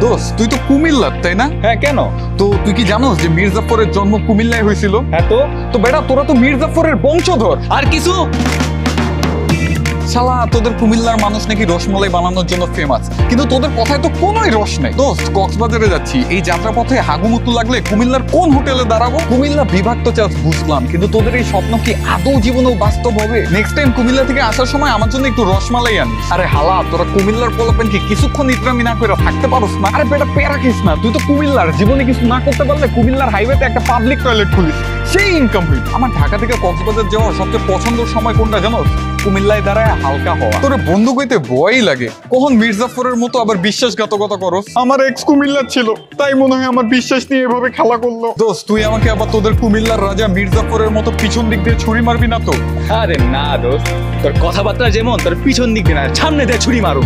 দোস্ত তুই তো কুমিল্লার তাই না? হ্যাঁ কেন? তো তুই কি জানোস যে মির্জাফরের জন্ম কুমিল্লায় হয়েছিল? হ্যাঁ তো? তো বেটা তোরা তো মির্জাফরের বংশধর। আর কিছু? শালা তোদের কুমিল্লার মানুষ নাকি রসমালাই বানানোর জন্য ফেমাস কিন্তু তোদের কথায় তো কোনোই রস নেই। দোস্ত, কক্সবাজারে যাচ্ছি। এই যাত্রাপথে হাগুমুতু লাগলে কুমিল্লার কোন হোটেলে দাঁড়াবো? কুমিল্লা বিভাগ তো চাস বুঝলাম, কিন্তু তোদের এই স্বপ্ন কি আদৌ জীবনেও বাস্তব হবে? নেক্সট টাইম কুমিল্লা থেকে আসার সময় আমার জন্য একটু রসমালাই আনিস। আরে হালা, তোরা কুমিল্লার পোলাপেন কি কিছুক্ষণ ইতরামি না করে থাকতে পারোস না? আরে বেটা, পেরা খিস না। তুই তো কুমিল্লার। জীবনে কিছু না করতে পারলে কুমিল্লার হাইওয়েতে একটা পাবলিক টয়লেট খুলিস। সেই ইনকাম হইল আমার ঢাকা থেকে কক্সবাজার যাওয়ার সবচেয়ে পছন্দের সময় কোনটা জানোস কুমিল্লায় দাঁড়ায় হালকা হওয়া। তোর বন্ধু কইতে ভয়ই লাগে। কখন মির্জাফরের মতো আবার বিশ্বাসঘাতকতা করো? আমার এক্স কুমিল্লা ছিল তাই মনে হয় আমার বিশ্বাস নিয়ে এভাবে খেলা করল। দোস্ত তুই আমাকে আবার তোদের কুমিল্লার রাজা মির্জাফরের মতো পিছন দিক দিয়ে ছুরি মারবি না তো? আরে না দোস্ত তোর কথাবার্তা যেমন তোর পিছন দিক দিয়ে না সামনে দিয়ে ছুরি মারো।